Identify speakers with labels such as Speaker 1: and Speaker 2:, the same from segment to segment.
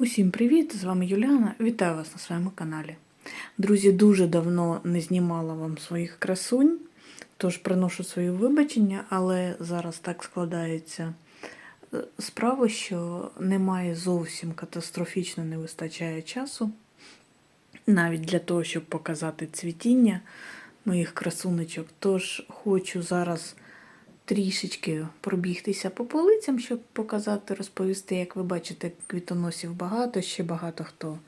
Speaker 1: Усім привіт! З вами Юліана. Вітаю вас на своєму каналі. Друзі, дуже давно не знімала вам своїх красунь, тож приношу свої вибачення, але зараз так складається е, справа, що немає зовсім катастрофічно не вистачає часу. Навіть для того, щоб показати цвітіння моїх красунечок. Тож хочу зараз трішечки пробігтися по полицям, щоб показати, розповісти. Як ви бачите, квітоносів багато, ще багато хто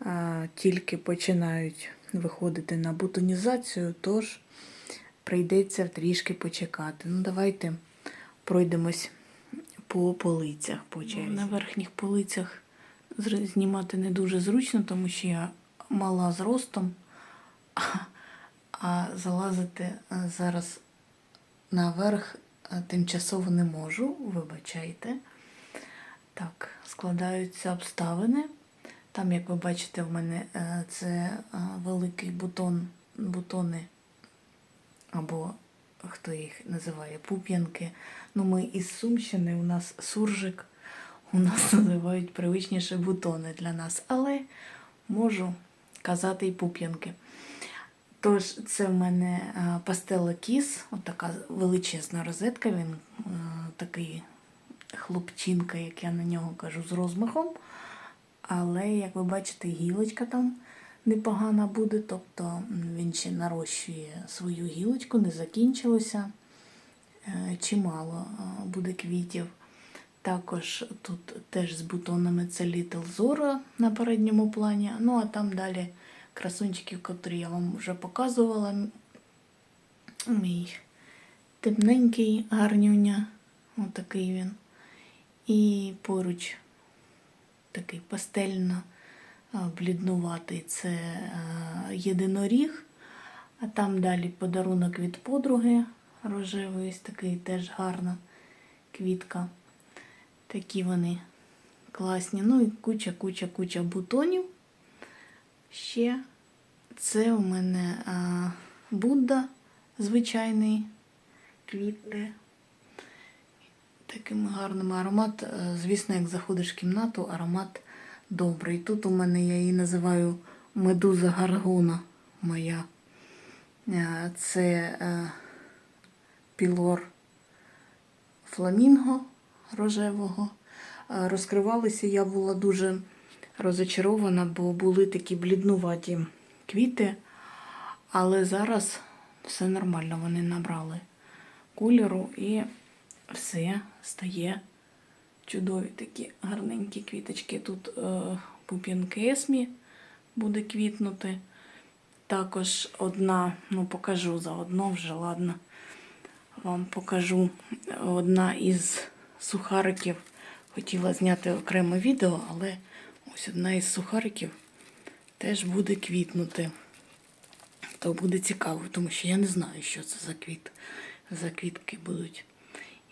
Speaker 1: а, тільки починають виходити на бутонізацію, тож прийдеться трішки почекати. Ну, давайте пройдемось по полицях по черзі. На верхніх полицях знімати не дуже зручно, тому що я мала з ростом, а залазити зараз наверх е, тимчасово не можу, вибачайте. Так, складаються обставини. Там, як ви бачите, в мене е, це е, великий бутон, бутони, або хто їх називає, пуп'янки. Ну, ми із Сумщини, у нас суржик, у нас називають привичніше бутони для нас, але можу казати і пуп'янки. Тож, це в мене е, пастела кіс, отака величезна розетка, він е, такий хлопчинка, як я на нього кажу, з розмахом. Але, як ви бачите, гілочка там непогана буде, тобто він ще нарощує свою гілочку, не закінчилося. Е, Чимало буде квітів. Також тут теж з бутонами це Little Zora на передньому плані. Ну а там далі красунчиків, котрі я вам вже показувала. Мій темненький гарнюня. Отакий він. І поруч такий пастельно бліднуватий це єдиноріг. А там далі подарунок від подруги рожевий, такий теж гарна квітка. Такі вони класні. Ну і куча-куча-куча бутонів. Ще це у мене а, Будда звичайний квітне. Таким гарним аромат. е, Звісно, як заходиш в кімнату, аромат добрий. Тут у мене я її називаю медуза гаргона моя. Е, Це е, пілор фламінго рожевого. Розкривалися, я була дуже розочарована, бо були такі бліднуваті квіти. Але зараз все нормально, вони набрали кольору і все стає чудові такі гарненькі квіточки. Тут е, пуп'янки есмі буде квітнути. Також одна, ну покажу заодно вже, ладно. Вам покажу одна із сухариків. Хотіла зняти окреме відео, але ось одна із сухариків теж буде квітнути. То буде цікаво, тому що я не знаю, що це за квіт, за квітки будуть.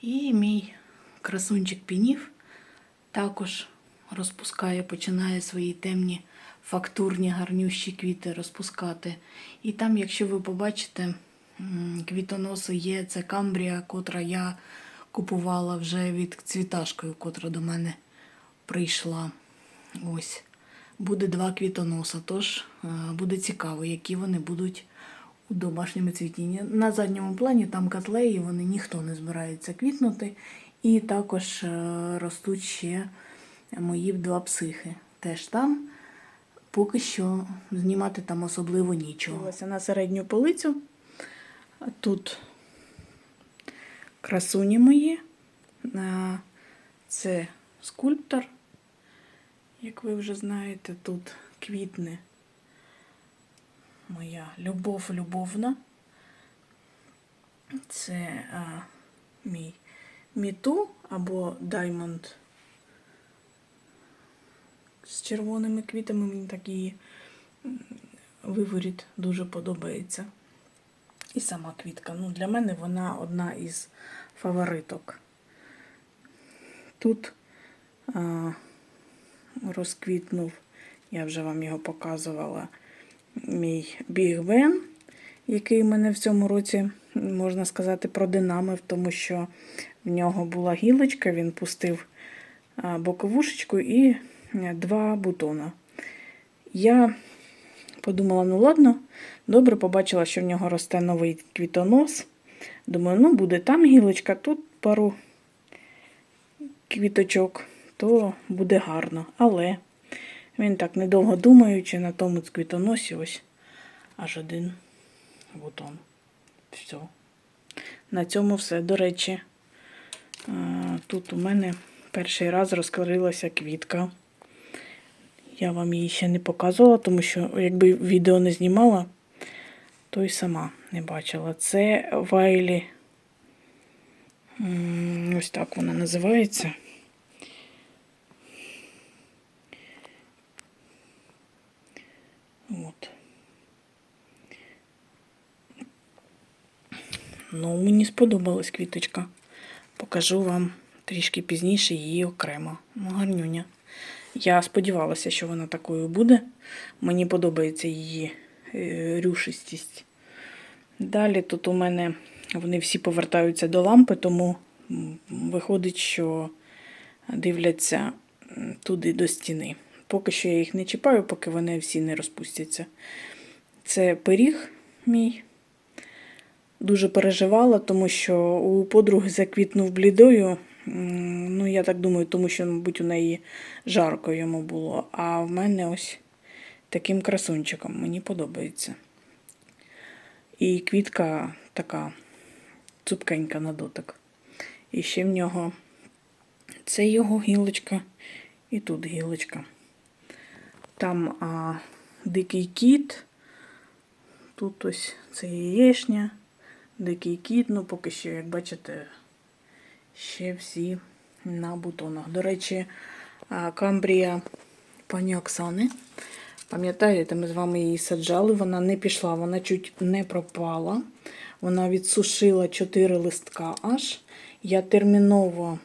Speaker 1: І мій красунчик пінів також розпускає, починає свої темні фактурні гарнющі квіти розпускати. І там, якщо ви побачите, квітоноси є, це камбрія, котра я купувала вже від цвіташкою, котра до мене прийшла. Ось. Буде два квітоноса, тож е, буде цікаво, які вони будуть у домашньому цвітінні. На задньому плані там котлеї, вони ніхто не збирається квітнути. І також е, ростуть ще мої два психи. Теж там. Поки що знімати там особливо нічого. Ось на середню полицю. Тут красуні мої. Це скульптор. Як ви вже знаєте, тут квітне моя любов любовна. Це а, мій міту або даймонд з червоними квітами. Мені такий виворіт дуже подобається. І сама квітка. Ну, для мене вона одна із фавориток. Тут а, розквітнув, я вже вам його показувала, мій Біг Бен, який мене в цьому році, можна сказати, продинамив, тому що в нього була гілочка, він пустив боковушечку і
Speaker 2: е, два бутона. Я подумала, ну ладно, добре, побачила, що в нього росте новий квітонос. Думаю, ну буде там гілочка, тут пару квіточок, то буде гарно. Але він так недовго думаючи, на тому квітоносі ось аж один бутон. Все. На цьому все. До речі, тут у мене перший раз розкрилася квітка. Я вам її ще не показувала, тому що якби відео не знімала, то й сама не бачила. Це Вайлі. Ось так вона називається. От. Ну, мені сподобалась квіточка. Покажу вам трішки пізніше її окремо. Ну, гарнюня. Я сподівалася, що вона такою буде. Мені подобається її е, рюшистість. Далі тут у мене вони всі повертаються до лампи, тому виходить, що дивляться туди до стіни. Поки що я їх не чіпаю, поки вони всі не розпустяться. Це пиріг мій. Дуже переживала, тому що у подруги заквітнув блідою. Ну, я так думаю, тому що, мабуть, у неї жарко йому було. А в мене ось таким красунчиком. Мені подобається. І квітка така цупкенька на дотик. І ще в нього це його гілочка, і тут гілочка. Там а, дикий кіт. Тут ось це яєшня, дикий кіт. Ну, поки що, як бачите, ще всі на бутонах. До речі, камбрія пані Оксани. Пам'ятаєте, ми з вами її саджали, вона не пішла, вона чуть не пропала. Вона відсушила 4 листка аж. Я терміново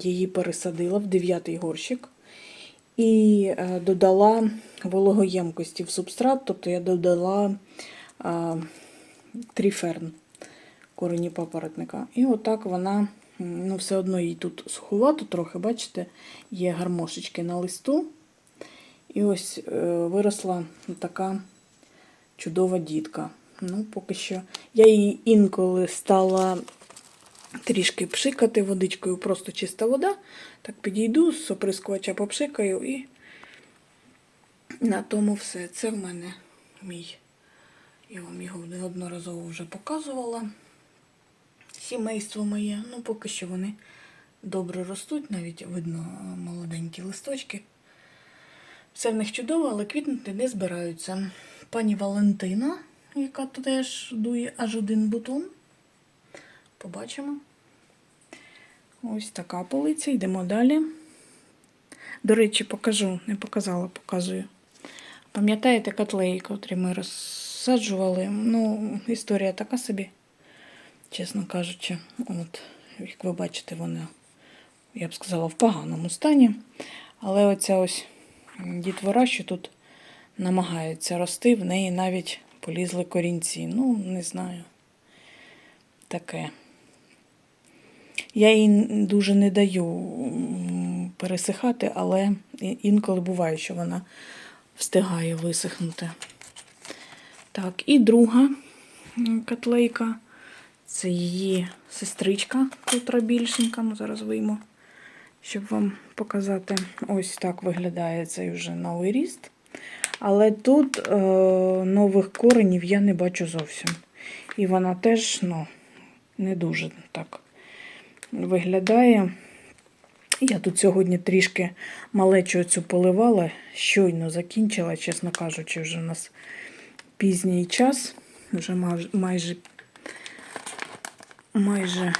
Speaker 2: її пересадила в дев'ятий горщик і е, додала вологоємкості в субстрат, тобто я додала е, тріферн корені папоротника. І отак вона, ну, все одно їй тут суховато трохи, бачите, є гармошечки на листу. І ось е, виросла така чудова дітка. Ну, поки що. Я її інколи стала трішки пшикати водичкою, просто чиста вода. Так підійду, з оприскувача попшикаю і на тому все. Це в мене мій. Я вам його неодноразово вже показувала. Сімейство моє. Ну, поки що вони добре ростуть, навіть видно молоденькі листочки. Все в них чудово, але квітнути не збираються. Пані Валентина, яка теж дує аж один бутон. Побачимо. Ось така полиця. Йдемо далі. До речі, покажу, не показала, показую. Пам'ятаєте котлеї, котрі ми розсаджували? Ну, історія така собі, чесно кажучи. От, як ви бачите, вона, я б сказала, в поганому стані. Але оця ось дітвора, що тут намагається рости, в неї навіть полізли корінці. Ну, не знаю. Таке. Я їй дуже не даю пересихати, але інколи буває, що вона встигає висихнути. Так, і друга котлейка. Це її сестричка, більшенька. Зараз вийму, щоб вам показати. Ось так виглядає цей вже новий ріст. Але тут е, нових коренів я не бачу зовсім. І вона теж ну, не дуже так виглядає. Я тут сьогодні трішки малечу цю поливала, щойно закінчила, чесно кажучи, вже у нас пізній час, вже майже, майже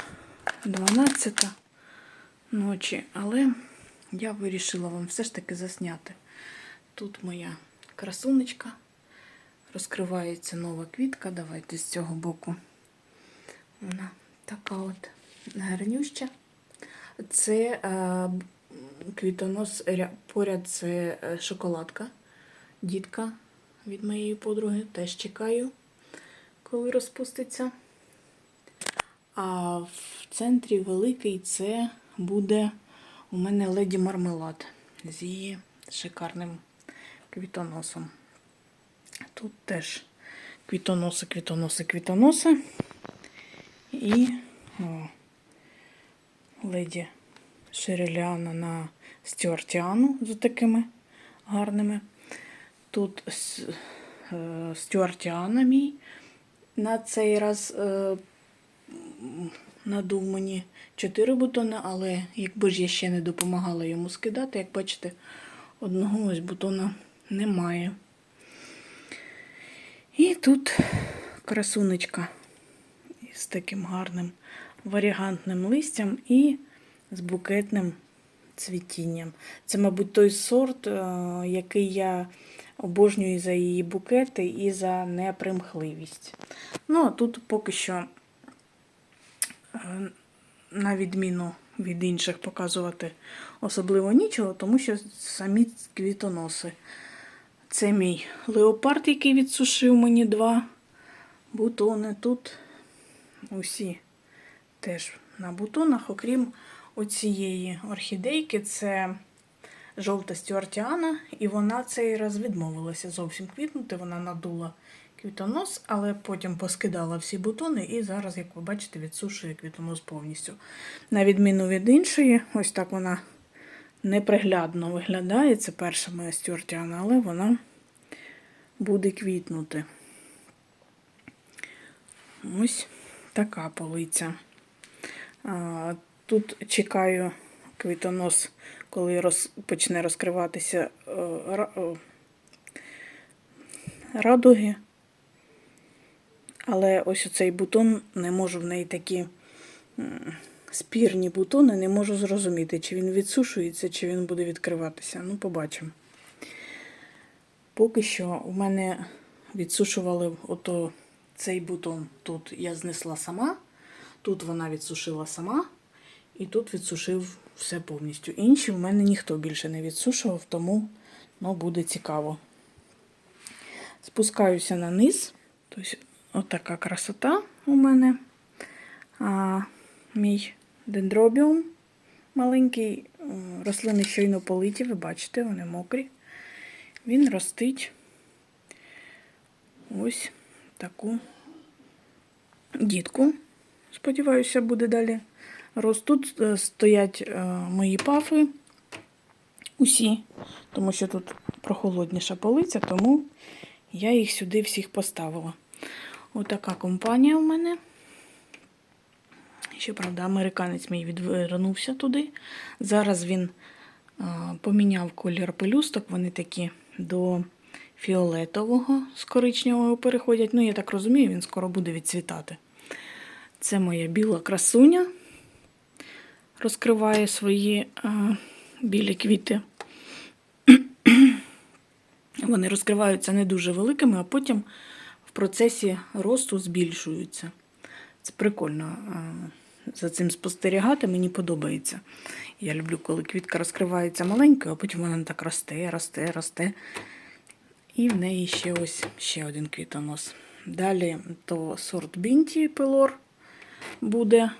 Speaker 2: 12 ночі, але я вирішила вам все ж таки засняти. Тут моя красунечка, розкривається нова квітка. Давайте з цього боку. Вона така от гарнюща. Це е, квітонос поряд це е, шоколадка. Дітка від моєї подруги. Теж чекаю, коли розпуститься. А в центрі великий це буде у мене леді мармелад з її шикарним квітоносом. Тут теж квітоноси, квітоноси, квітоноси. І о, леді Шереліана на Стюартіану з такими гарними. Тут е, Стюартіана мій на цей раз е, надув мені 4 бутони, але якби ж я ще не допомагала йому скидати, як бачите, одного ось бутона немає. І тут красунечка з таким гарним варігантним листям і з букетним цвітінням. Це, мабуть, той сорт, е, який я обожнюю за її букети і за непримхливість. Ну, а тут поки що, на відміну від інших, показувати особливо нічого, тому що самі квітоноси. Це мій леопард, який відсушив мені два бутони. Тут усі теж на бутонах, окрім оцієї орхідейки, це жовта стюартіана, і вона цей раз відмовилася зовсім квітнути. Вона надула квітонос, але потім поскидала всі бутони, і зараз, як ви бачите, відсушує квітонос повністю. На відміну від іншої, ось так вона неприглядно виглядає. Це перша моя стюартіана, але вона буде квітнути. Ось така полиця. Тут чекаю квітонос, коли роз, почне розкриватися е, е, радуги. Але ось оцей бутон не можу в неї такі спірні бутони, не можу зрозуміти, чи він відсушується, чи він буде відкриватися. Ну, побачимо. Поки що у мене відсушували ото цей бутон. Тут я знесла сама, тут вона відсушила сама, і тут відсушив все повністю. Інші в мене ніхто більше не відсушував, тому ну, буде цікаво. Спускаюся на низ. Тобто, отака красота у мене. А, мій дендробіум маленький. Рослини щойно политі, ви бачите, вони мокрі. Він ростить ось таку дітку. Сподіваюся, буде далі. Рост тут е, стоять е, мої пафи. Усі, тому що тут прохолодніша полиця, тому я їх сюди всіх поставила. Отака компанія в мене. Щоправда, американець мій відвернувся туди. Зараз він а, поміняв колір пелюсток, вони такі до фіолетового з коричневого переходять. Ну, я так розумію, він скоро буде відцвітати. Це моя біла красуня. Розкриває свої а, білі квіти. Вони розкриваються не дуже великими, а потім процесі росту збільшуються. Це прикольно за цим спостерігати, мені подобається. Я люблю, коли квітка розкривається маленькою, а потім вона так росте, росте, росте. І в неї ще ось ще один квітонос. Далі то сорт Бінті пилор буде.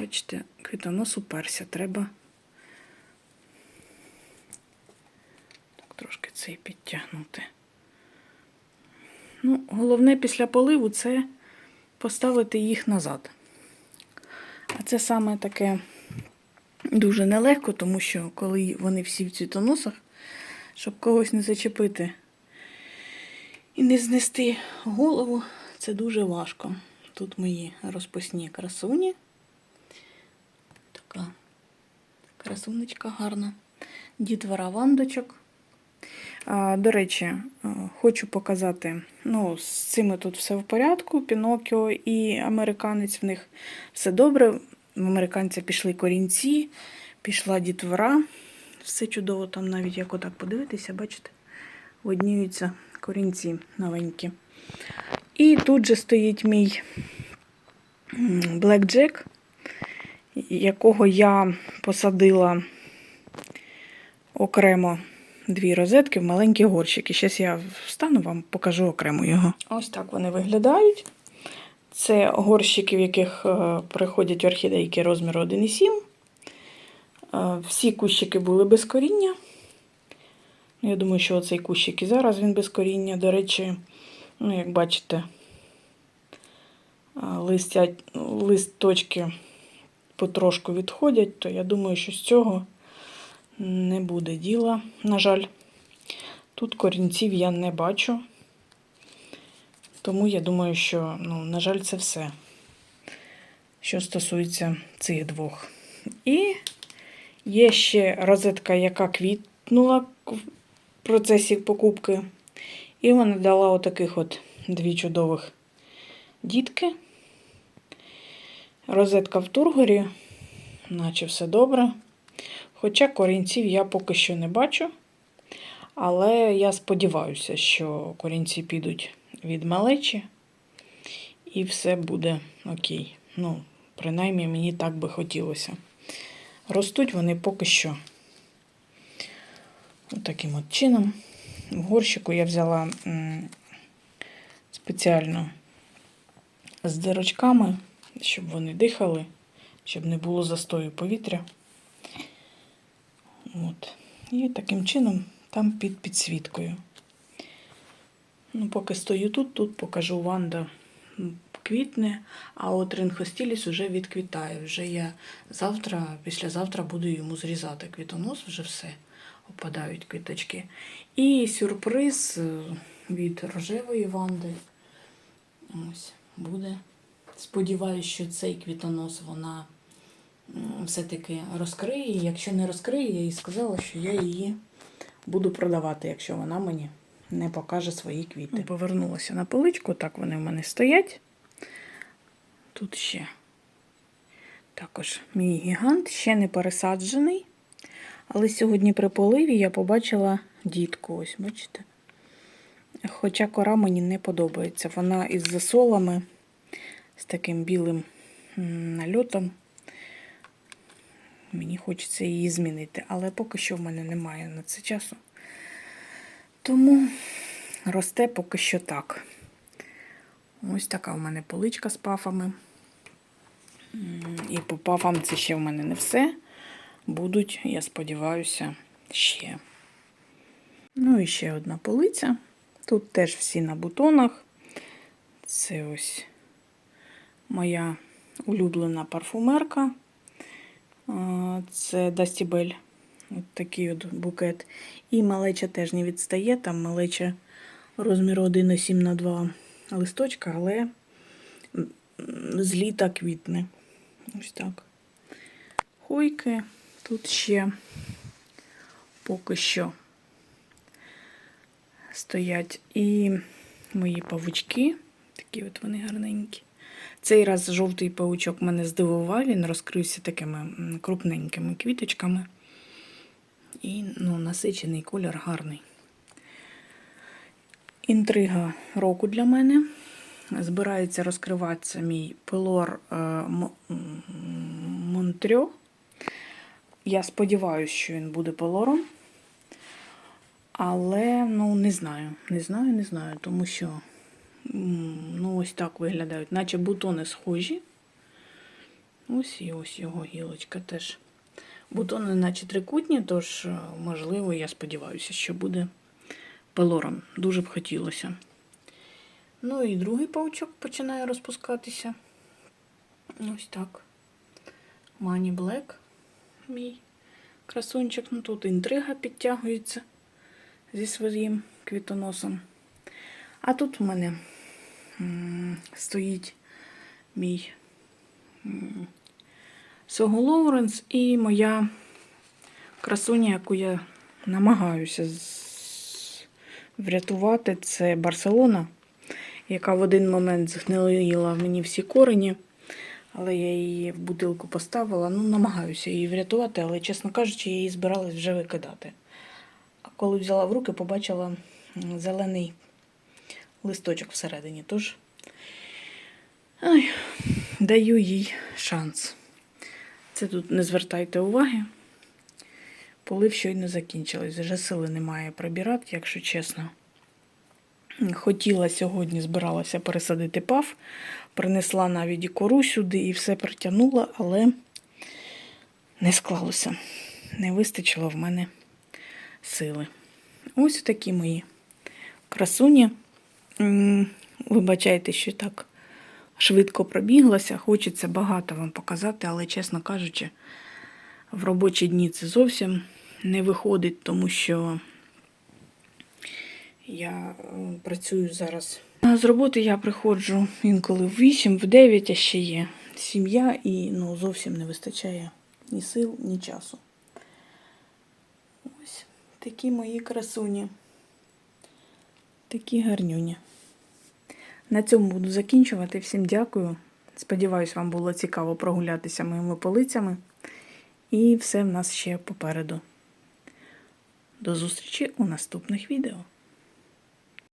Speaker 2: Бачите, квітонос уперся. Треба так трошки цей підтягнути. Ну, головне після поливу це поставити їх назад. А це саме таке дуже нелегко, тому що коли вони всі в цвітоносах, щоб когось не зачепити і не знести голову, це дуже важко. Тут мої розписні красуні. Така красунечка гарна. Дітвора вандочок. До речі, а, хочу показати, ну, з цими тут все в порядку. Пінокіо і американець в них все добре. В американця пішли корінці, пішла дітвора. Все чудово, там навіть як отак подивитися, бачите, видніються корінці новенькі. І тут же стоїть мій Jack, якого я посадила окремо дві розетки в маленькі горщики. Зараз я встану вам покажу окремо його. Ось так вони виглядають. Це горщики, в яких е, приходять орхідейки розміру 1,7. Е, всі кущики були без коріння. Я думаю, що оцей кущик і зараз він без коріння. До речі, ну, як бачите, а, листя, листочки потрошку відходять, то я думаю, що з цього не буде діла. На жаль, тут корінців я не бачу. Тому я думаю, що, ну, на жаль, це все, що стосується цих двох. І є ще розетка, яка квітнула в процесі покупки. І вона дала отаких от дві чудових дітки. Розетка в тургорі, наче все добре. Хоча корінців я поки що не бачу. Але я сподіваюся, що корінці підуть від малечі і все буде окей. Ну, принаймні, мені так би хотілося. Ростуть вони поки що. От таким от чином. В горщику я взяла спеціально з дирочками, щоб вони дихали, щоб не було застою повітря. От. І таким чином там під підсвіткою. Ну, поки стою тут, тут покажу Ванда квітне, а от ринхостіліс вже відквітає. Вже я завтра, післязавтра буду йому зрізати квітонос, вже все, опадають квіточки. І сюрприз е, від рожевої Ванди. Ось буде. Сподіваюсь, що цей квітонос вона все-таки розкриє. Якщо не розкриє, я їй сказала, що я її буду продавати, якщо вона мені не покаже свої квіти. Повернулася на поличку, так вони в мене стоять. Тут ще також мій гігант, ще не пересаджений. Але сьогодні при поливі я побачила дітку. Ось, бачите? Хоча кора мені не подобається. Вона із засолами, з таким білим нальотом. Мені хочеться її змінити, але поки що в мене немає на це часу. Тому росте поки що так. Ось така в мене поличка з пафами. І по пафам це ще в мене не все. Будуть, я сподіваюся, ще. Ну і ще одна полиця. Тут теж всі на бутонах. Це ось моя улюблена парфумерка. Це Дастібель. От такий от букет. І малеча теж не відстає. Там малеча розміру 1,7 на 2 листочка, але з літа квітне. Ось так. Хойки. Тут ще поки що стоять і мої павучки. Такі от вони гарненькі. Цей раз жовтий паучок мене здивував, він розкрився такими крупненькими квіточками. І ну, насичений колір гарний. Інтрига року для мене. Збирається розкриватися мій пилор е, Монтрьо. Я сподіваюся, що він буде пилором. Але ну, не знаю. Не знаю, не знаю, тому що ну, ось так виглядають, наче бутони схожі. Ось і ось його гілочка теж. Бутони, наче трикутні, тож, е, можливо, я сподіваюся, що буде пилором. Дуже б хотілося. Ну і другий паучок починає розпускатися. Ось так. Мані Блек, мій красунчик. Ну тут інтрига підтягується зі своїм квітоносом. А тут в мене стоїть мій Сого Лоуренс і моя красуня, яку я намагаюся врятувати, це Барселона, яка в один момент згнилила мені всі корені. Але я її в бутилку поставила. Ну, намагаюся її врятувати, але, чесно кажучи, я її збиралась вже викидати. А коли взяла в руки, побачила зелений листочок всередині. Тож ой, даю їй шанс. Це тут не звертайте уваги. Полив щойно закінчилось. Вже сили немає прибирати, якщо чесно. Хотіла сьогодні, збиралася пересадити пав, принесла навіть і кору сюди і все притягнула, але не склалося. не вистачило в мене сили. Ось такі мої красуні. Вибачайте, що так швидко пробіглася. Хочеться багато вам показати, але, чесно кажучи, в робочі дні це зовсім не виходить, тому що я е, працюю зараз. З роботи я приходжу інколи в 8, в 9, а ще є сім'я, і ну, зовсім не вистачає ні сил, ні часу. Ось такі мої красуні. Такі гарнюні. На цьому буду закінчувати. Всім дякую. Сподіваюсь, вам було цікаво прогулятися моїми полицями. І все в нас ще попереду. До зустрічі у наступних відео.